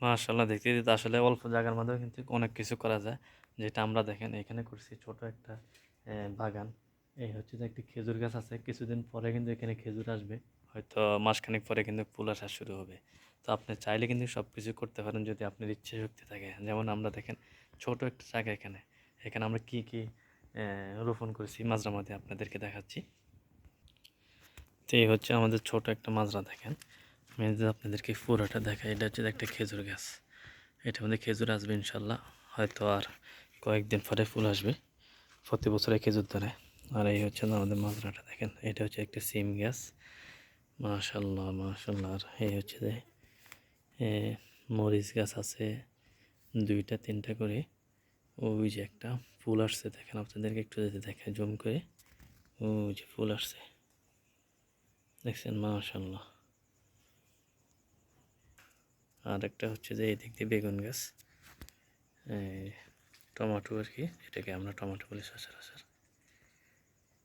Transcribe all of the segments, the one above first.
মাশাল্লাহ দেখতে দিতে আসলে অল্প জায়গার মধ্যেও কিন্তু অনেক কিছু করা যায়। যেটা আমরা দেখেন এখানে করছি ছোট একটা বাগান। এই হচ্ছে যে একটি খেজুর গাছ আছে। কিছুদিন পরে কিন্তু এখানে খেজুর আসবে। হয়তো মাসখানেক পরে কিন্তু ফুল আসা শুরু হবে। তো আপনি চাইলে কিন্তু সব কিছু করতে পারেন যদি আপনার ইচ্ছে শক্তি থাকে। যেমন আমরা দেখেন ছোট একটা জায়গা এখানে। এখানে আমরা কি কি রোপণ করেছি মাজরা মধ্যে আপনাদেরকে দেখাচ্ছি। তো এই হচ্ছে আমাদের ছোট একটা মাজরা দেখেন। আমি আপনাদেরকে পুরোটা দেখাই, এটা হচ্ছে একটা খেজুর গাছ। এটার মধ্যে খেজুর আসবে ইনশাল্লাহ। হয়তো আর কয়েকদিন পরে ফুল আসবে। প্রতি বছরে খেজুর ধরে। আর এই হচ্ছে আমাদের মাজরাটা, দেখেন। এটা হচ্ছে একটা সিম গাছ। মাশাল্লাহ মাশাল্লাহ। আর এই হচ্ছে যে মরিচ গাছ আছে। দুইটা, তিনটা করে। ওই যে একটা ফুল আসছে, দেখেন। আপনাদেরকে একটু যদি দেখায় জুম করে। ওই যে ফুল আসছে। দেখছেন? মাশাল্লাহ। আর একটা হচ্ছে যে এই দিক দিয়ে বেগুন গাছ। টমেটো আর কি এটাকে আমরা টমেটো বলি সচরাচর।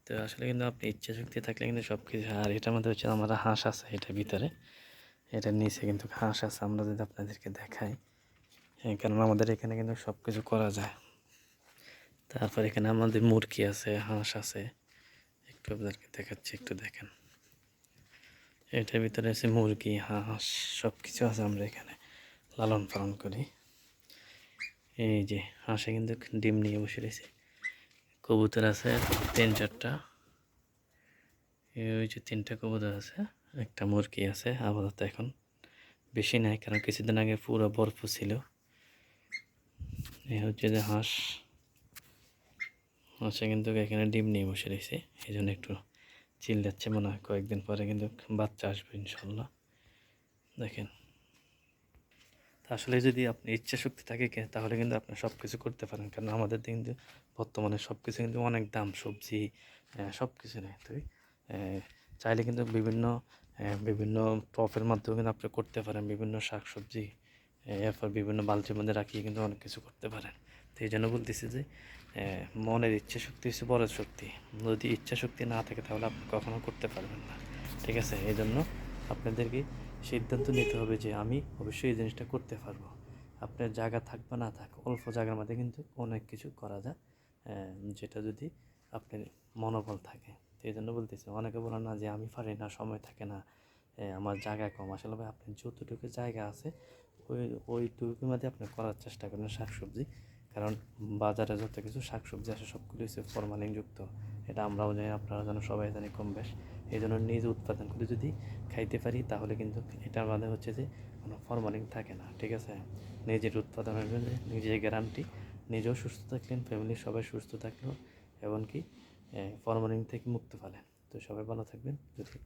তো আসলে কিন্তু আপনি ইচ্ছা শক্তি থাকলে কিন্তু সব কিছু আর এটার মধ্যে হচ্ছে আমার হাঁস আছে এটার ভিতরে। এটার নিচে কিন্তু হাঁস আছে আমরা যদি আপনাদেরকে দেখাই। হ্যাঁ, কারণ আমাদের এখানে কিন্তু সব কিছু করা যায়। তারপর এখানে আমাদের মুরগি আছে হাঁস আছে। একটু আপনাদেরকে দেখাচ্ছি একটু দেখেন। এটার ভিতরে আছে মুরগি, হাঁস সব কিছু আছে আমরা এখানে লালন পালন করি। এই যে হাঁসে কিন্তু ডিম নিয়ে বসে রয়েছে। কবুতর আছে তিন, চারটা। ওই যে তিনটা কবুতর আছে, একটা মুরগি আছে, আপাতত এখন বেশি নাই, কারণ কিছুদিন আগে পুরো বরফ ছিল। এই হচ্ছে যে হাঁস। হাঁসে কিন্তু এখানে ডিম নিয়ে বসে রয়েছে, এই জন্য একটু চিল যাচ্ছে মনে হয় কয়েকদিন পরে কিন্তু বাচ্চা আসবে ইনশাল্লাহ। দেখেন। আসলে যদি আপনি ইচ্ছা শক্তি থাকে তাহলে কিন্তু আপনি সব কিছু করতে পারেন। কারণ আমাদের কিন্তু বর্তমানে সব কিছু কিন্তু অনেক দাম সবজি সব কিছু নেই তো আহ, চাইলে কিন্তু বিভিন্ন বিভিন্ন টপের মাধ্যমে কিন্তু আপনি করতে পারেন। বিভিন্ন শাক সবজি এরপর বিভিন্ন বালতির মধ্যে রাখিয়ে কিন্তু অনেক কিছু করতে পারেন। তো এই জন্য বলতেছি যে মনের ইচ্ছা শক্তি হচ্ছে বড় শক্তি। যদি ইচ্ছা শক্তি না থাকে তাহলে আপনি কখনো করতে পারবেন না। ঠিক আছে? এই জন্য আপনাদেরকে সিদ্ধান্ত নিতে হবে যে আমি অবশ্যই এই জিনিসটা করতে পারব। আপনার জায়গা থাক বা না থাক, অল্প জায়গার মধ্যে কিন্তু অনেক কিছু করা যায় যেটা যদি আপনার মনোবল থাকে। তো এই জন্য বলতেছি, অনেকে বলে না যে আমি পারি না, সময় থাকে না আমার জায়গা কম। আসলে ভাই, আপনার যতটুকু জায়গা আছে, ওই, ওইটুকুর মধ্যে আপনি করার চেষ্টা করেন শাকসবজি। কারণ বাজারে যত কিছু শাকসবজি আসে সবগুলো হচ্ছে ফরমালিনযুক্ত এটা আমরাও জানি, আপনারা যেন সবাই জানি কম বেশ। এই জন্য নিজ উৎপাদন করে যদি খাইতে পারি, তাহলে কিন্তু এটার মধ্যে হচ্ছে যে কোনো ফরমালিন থাকে না, ঠিক আছে? নিজের উৎপাদনের জন্য, নিজের গ্যারান্টি নিজেও সুস্থ থাকলেন ফ্যামিলির সবাই সুস্থ থাকল এমনকি ফরমালিন থেকে মুক্ত পেলেন। তো সবাই ভালো থাকবেন, যদি